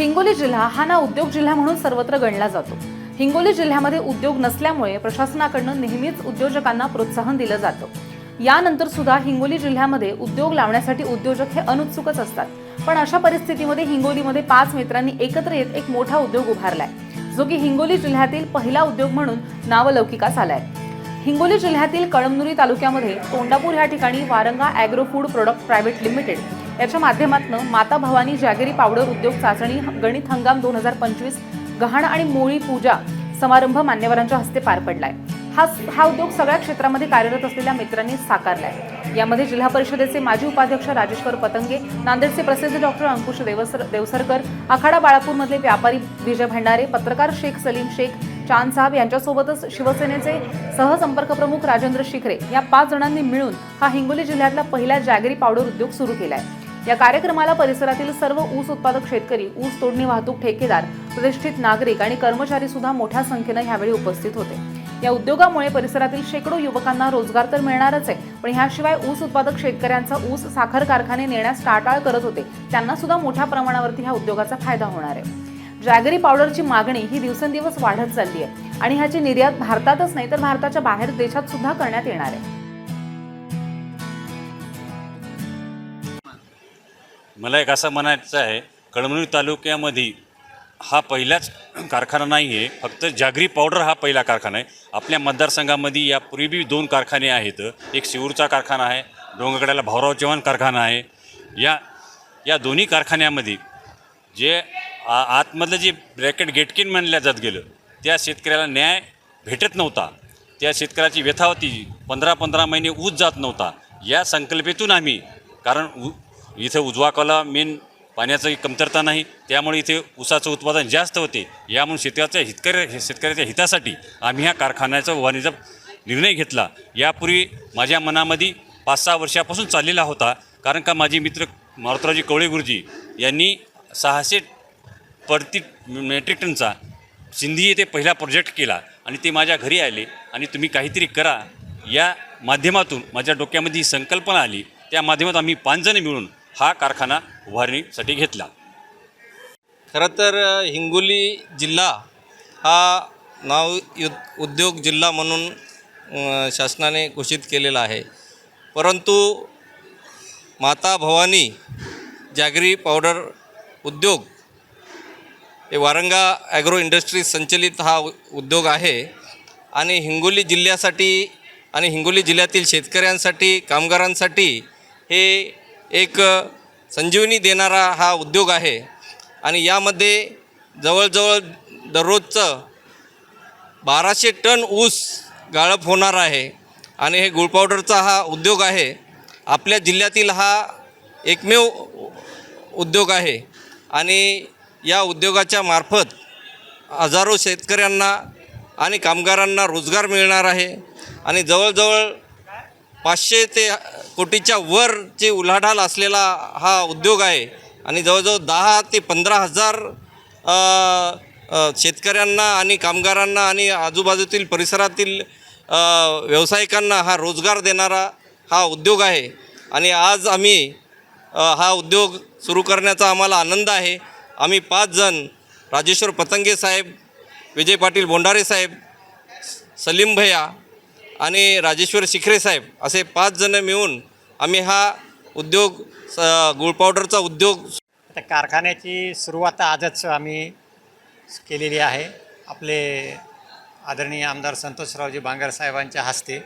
हिंगोली जिल्हा हा ना उद्योग जिल्हा म्हणून सर्वत्र गणला जातो. हिंगोली जिल्ह्यामध्ये उद्योग नसल्यामुळे प्रशासनाकडनं नेहमीच उद्योजकांना प्रोत्साहन दिलं जातं. यानंतर सुद्धा हिंगोली जिल्ह्यामध्ये उद्योग लावण्यासाठी उद्योजक हे अनुत्सुकच असतात. पण अशा परिस्थितीमध्ये हिंगोलीमध्ये पाच मित्रांनी एकत्र येत एक मोठा उद्योग उभारलाय. जो की हिंगोली जिल्ह्यातील पहिला उद्योग म्हणून नावलौकिकास आलाय हिंगोली जिल्ह्यातील कळमनुरी तालुक्यामध्ये तोंडापूर या ठिकाणी Waranga agro food product private limited याच्या माध्यमातून माता भवानी जॅगेरी पावडर उद्योग चाचणी गणित हंगाम दोन हजार पंचवीस गहाण आणि मोळी पूजा समारंभ मान्यवरांच्या हस्ते पार पडलाय. हा हा उद्योग सगळ्या क्षेत्रामध्ये कार्यरत असलेल्या मित्रांनी साकारलाय. यामध्ये जिल्हा परिषदेचे माजी उपाध्यक्ष राजेश्वर पतंगे नांदेडचे प्रसिद्ध डॉक्टर अंकुश देवसर देवसरकर आखाडा बाळापूरमधले व्यापारी विजय भंडारे पत्रकार शेख सलीम शेख चांद साहेब यांच्यासोबतच शिवसेनेचे सहसंपर्क प्रमुख राजेंद्र शिखरे या पाच जणांनी मिळून हा हिंगोली जिल्ह्यातला पहिला जागरी पावडर उद्योग सुरू केलाय. या कार्यक्रमाला परिसरातील सर्व ऊस उत्पादक शेतकरी ऊस तोडणी वाहतूक ठेकेदार प्रतिष्ठित नागरिक आणि कर्मचारी सुद्धा मोठ्या संख्येनं यावेळी उपस्थित होते. या उद्योगामुळे परिसरातील शेकडो युवकांना रोजगार तर मिळणारच आहे पण ह्याशिवाय ऊस उत्पादक शेतकऱ्यांचा ऊस साखर कारखाने नेण्यास टाळटाळ करत होते. त्यांना सुद्धा मोठ्या प्रमाणावरती ह्या उद्योगाचा फायदा होणार आहे. जॅगरी पावडरची मागणी ही दिवसेंदिवस वाढत चालली आहे आणि ह्याची निर्यात भारतातच नाही तर भारताच्या बाहेर देशात सुद्धा करण्यात येणार आहे. मला एक असं म्हणायचं आहे कळमनुरी तालुक्यामध्ये हा पहिलाच कारखाना नाही आहे. फक्त जागरी पावडर हा पहिला कारखाना आहे. आपल्या मतदारसंघामध्ये यापूर्वी बी दोन कारखाने आहेत. एक शिवूरचा कारखाना आहे डोंगरकड्याला भाऊराव चव्हाण कारखाना आहे. या या दोन्ही कारखान्यामध्ये जे आ आतमधलं जे ब्रॅकेट गेटकिन म्हणल्या जात गेलं त्या शेतकऱ्याला न्याय भेटत नव्हता. त्या शेतकऱ्याची व्यथा होती पंधरा पंधरा महिने ऊस जात नव्हता. या संकल्पेतून आम्ही कारण उ इथं उजवा कला मेन पाण्याची कमतरता नाही त्यामुळे इथे ऊसाचं उत्पादन जास्त होते. यामुळे शेतकऱ्याच्या हितकऱ्या शेतकऱ्याच्या हितासाठी आम्ही ह्या कारखान्याचा उभारणीचा निर्णय घेतला. यापूर्वी माझ्या मनामध्ये पाच सहा वर्षापासून चाललेला होता कारण का माझे मित्र मारुतरावजी कवळे गुरुजी यांनी सहाशे प्रति मेट्रिक टनचा सिंधी येथे पहिला प्रोजेक्ट केला आणि ते माझ्या घरी आले आणि तुम्ही काहीतरी करा. या माध्यमातून माझ्या डोक्यामध्ये ही संकल्पना आली. त्या माध्यमात आम्ही पाच जण मिळून हा कारखाना उभारणीसाठी घेतला. खरं तर हिंगोली जिल्हा हा नाव यु उद्योग जिल्हा म्हणून शासनाने घोषित केलेला आहे. परंतु माता भवानी जॅगरी पावडर उद्योग हे वारंगा ॲग्रो इंडस्ट्रीज संचलित हा उ- उद्योग आहे आणि हिंगोली जिल्ह्यासाठी आणि हिंगोली जिल्ह्यातील शेतकऱ्यांसाठी कामगारांसाठी हे एक संजीवनी देणारा हा उद्योग आहे. आणि यामध्ये जवळजवळ दररोजचं बाराशे टन ऊस गाळप होणार आहे. आणि हे गुळ पावडरचा हा उद्योग आहे. आपल्या जिल्ह्यातील हा एकमेव उद्योग आहे. आणि या उद्योगाच्या मार्फत हजारो शेतकऱ्यांना आणि कामगारांना रोजगार मिळणार आहे. आणि जवळजवळ पाचशे ते कोटीच्या वरची उलाढाल असलेला हा उद्योग आहे आणि जवळजवळ दहा ते पंधरा हजार शेतकऱ्यांना आणि कामगारांना आणि आजूबाजूतील परिसरातील व्यावसायिकांना हा रोजगार देणारा हा उद्योग आहे. आणि आज आम्ही हा उद्योग सुरू करण्याचा आम्हाला आनंद आहे. आम्ही पाच जण राजेश्वर पतंगे साहेब विजय पाटील बोंडारे साहेब सलीम भैया आणि राजेश्वर शिखरे साहेब असे पाच जण मिळून आम्ही हा उद्योग स गुळ पावडरचा उद्योग आता कारखान्याची सुरुवात आजच आम्ही केलेली आहे. आपले आदरणीय आमदार संतोषरावजी बांगर साहेबांच्या हस्ते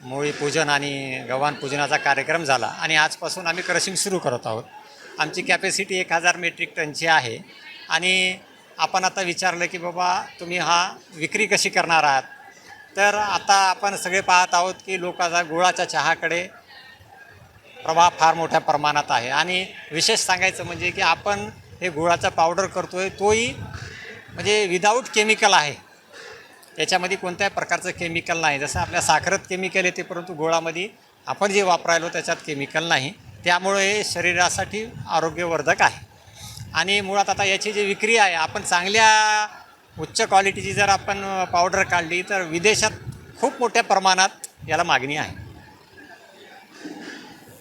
मोळी पूजन आणि गव्हाण पूजनाचा कार्यक्रम झाला आणि आजपासून आम्ही क्रशिंग सुरू करत आहोत. आमची कॅपॅसिटी एक हजार मेट्रिक टनची आहे. आणि आपण आता विचारलं की बाबा तुम्ही हा विक्री कशी करणार आहात? तर आता आपण सगळे पाहत आहोत की लोकांचा गुळाच्या चहाकडे प्रभाव फार मोठ्या प्रमाणात आहे. आणि विशेष सांगायचं म्हणजे की आपण हे गुळाचा पावडर करतो आहे तोही म्हणजे विदाऊट केमिकल आहे. याच्यामध्ये कोणत्याही प्रकारचं केमिकल नाही. जसं आपल्या साखरेत केमिकल येते परंतु गुळामध्ये आपण जे वापरायलो त्याच्यात केमिकल नाही. त्यामुळे हे शरीरासाठी आरोग्यवर्धक आहे. आणि मुळात आता याची जी विक्री आहे आपण चांगल्या उच्च क्वालिटीची जर आपण पावडर काढली तर विदेशात खूप मोठ्या प्रमाणात याला मागणी आहे.